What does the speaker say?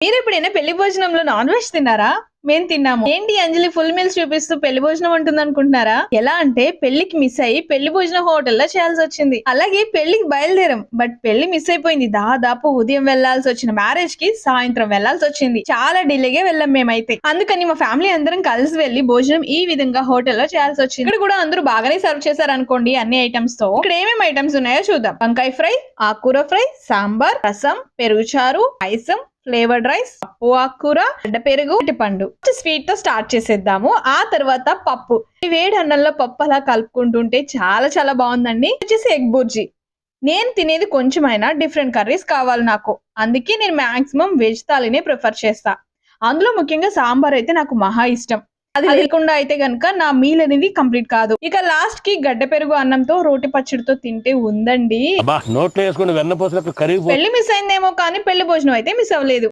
మీరు ఎప్పుడైనా పెళ్ళి భోజనంలో నాన్ వెజ్ తిన్నారా? మేము తిన్నాము. ఏంటి అంజలి ఫుల్ మీల్స్ చూపిస్తూ పెళ్ళి భోజనం ఉంటుంది అనుకుంటున్నారా ఎలా అంటే పెళ్ళికి మిస్ అయ్యి పెళ్ళి భోజనం హోటల్లో చేయాల్సి వచ్చింది. అలాగే పెళ్ళికి బయలుదేరాం. బట్ పెళ్ళి మిస్ అయిపోయింది. దాదాపు ఉదయం వెళ్ళాల్సి వచ్చిన మ్యారేజ్కి సాయంత్రం వెళ్ళాల్సి వచ్చింది. చాలా డిలేగా వెళ్ళాం మేమైతే. అందుకని మా ఫ్యామిలీ అందరం కలిసి వెళ్ళి భోజనం ఈ విధంగా హోటల్లో చేయాల్సి వచ్చింది. ఇక్కడ కూడా అందరూ బాగానే సర్వ్ చేశారు అనుకోండి అన్ని ఐటమ్స్తో. ఇక్కడ ఏమేమి ఐటమ్స్ ఉన్నాయో చూద్దాం. వంకాయ ఫ్రై ఆకుకూర ఫ్రై సాంబార్ రసం పెరుగు చారు పాయసం ఫ్లేవర్డ్ రైస్ పప్పు ఆకుకూర అడ్డ పెరుగు పండు స్వీట్తో స్టార్ట్ చేసేద్దాము. ఆ తర్వాత పప్పు. ఈ వేడి అన్నంలో పప్పు అలా కలుపుకుంటుంటే చాలా చాలా బాగుందండి. వచ్చేసి ఎగ్ బుర్జీ. నేను తినేది కొంచెమైనా డిఫరెంట్ కర్రీస్ కావాలి నాకు. అందుకే నేను మాక్సిమం వెజ్ థాలీనే ప్రిఫర్ చేస్తా. అందులో ముఖ్యంగా సాంబార్ అయితే నాకు మహా ఇష్టం. అది లేకుండా అయితే గనుక నా మీల్ అనేది కంప్లీట్ కాదు. ఇక లాస్ట్కి గడ్డ పెరుగు అన్నంతో రోటి పచ్చడితో తింటే ఉందండి. పెళ్ళి మిస్ అయిందేమో కానీ పెళ్ళి భోజనం అయితే మిస్ అవ్వలేదు.